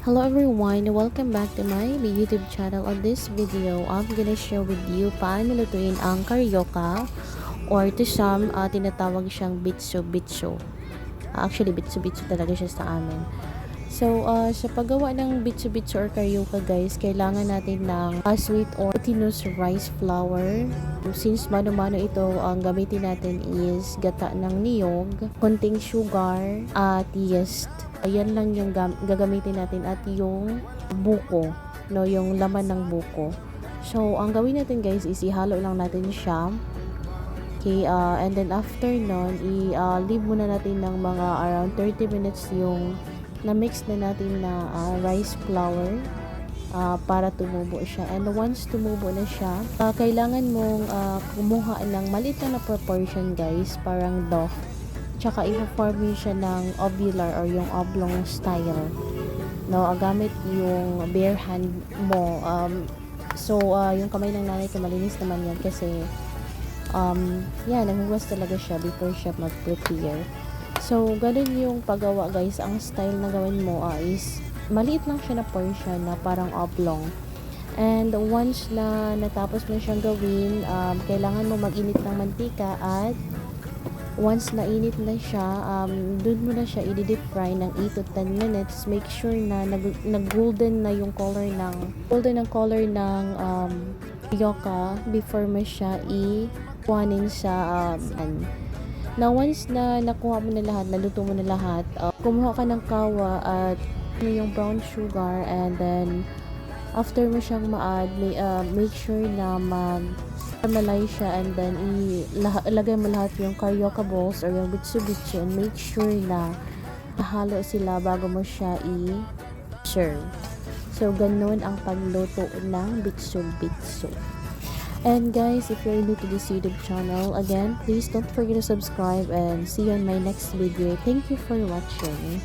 Hello everyone, welcome back to my YouTube channel. On this video, I'm gonna share with you paano lutuin ang karyoka or to some, uh, tinatawag siyang bitso-bitso. Actually, bitso-bitso talaga siya sa amin. So, uh, sa paggawa ng bitso-bitso or karyoka guys, kailangan natin ng uh, sweet or glutinous rice flour. Since mano-mano ito, ang gamitin natin is gata ng niyog, konting sugar, at yeast. Ayan lang yung gam- gagamitin natin at yung buko, no, yung laman ng buko. So, ang gawin natin guys is ihalo lang natin siya. Okay, uh, and then after nun, i-leave muna natin ng mga around 30 minutes yung na-mix na natin na uh, rice flour uh, para tumubo siya. And once tumubo na siya, uh, kailangan mong uh, kumuha ng maliit na proportion guys, parang dough. Tsaka i-form siya ng ovular or yung oblong style. No, uh, gamit yung bare hand mo. Um, so, uh, yung kamay ng nanay ko malinis naman yan kasi um, yeah, naghugas talaga siya before siya mag-prepare. So, ganun yung paggawa guys. Ang style na gawin mo uh, is maliit lang siya na portion na parang oblong. And once na natapos mo siyang gawin, um, kailangan mo mag-init ng mantika at once na init na siya, um, dun mo na siya i-deep fry ng 8 to 10 minutes. Make sure na nag- nag-golden na yung color ng golden ang color ng um, yoka before mo siya i-kuhanin sa um, na once na nakuha mo na lahat, naluto mo na lahat, uh, kumuha ka ng kawa at yung brown sugar and then after mo siyang ma-add, may, uh, make sure na mag malay siya and then ilagay mo lahat yung karyoka balls or yung bitsu-bitsu and make sure na mahalo sila bago mo siya i-serve. So, ganun ang pagluto ng bitsu-bitsu. And guys, if you're new to this YouTube channel, again, please don't forget to subscribe and see you on my next video. Thank you for watching.